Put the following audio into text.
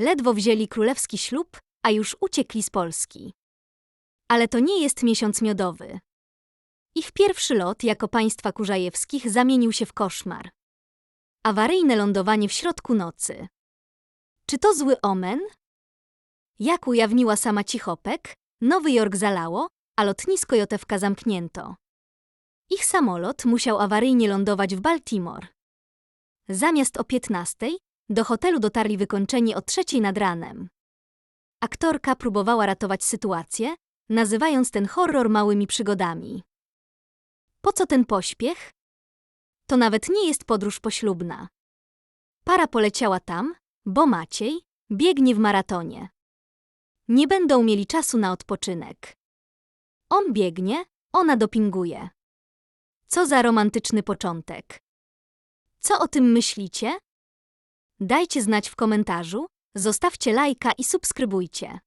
Ledwo wzięli królewski ślub, a już uciekli z Polski. Ale to nie jest miesiąc miodowy. Ich pierwszy lot jako państwa kurzajewskich zamienił się w koszmar. Awaryjne lądowanie w środku nocy. Czy to zły omen? Jak ujawniła sama Cichopek, Nowy Jork zalało, a lotnisko Jotewka zamknięto. Ich samolot musiał awaryjnie lądować w Baltimore. Zamiast o 15 do hotelu dotarli wykończeni o trzeciej nad ranem. Aktorka próbowała ratować sytuację, nazywając ten horror małymi przygodami. Po co ten pośpiech? To nawet nie jest podróż poślubna. Para poleciała tam, bo Maciej biegnie w maratonie. Nie będą mieli czasu na odpoczynek. On biegnie, ona dopinguje. Co za romantyczny początek. Co o tym myślicie? Dajcie znać w komentarzu, zostawcie lajka i subskrybujcie.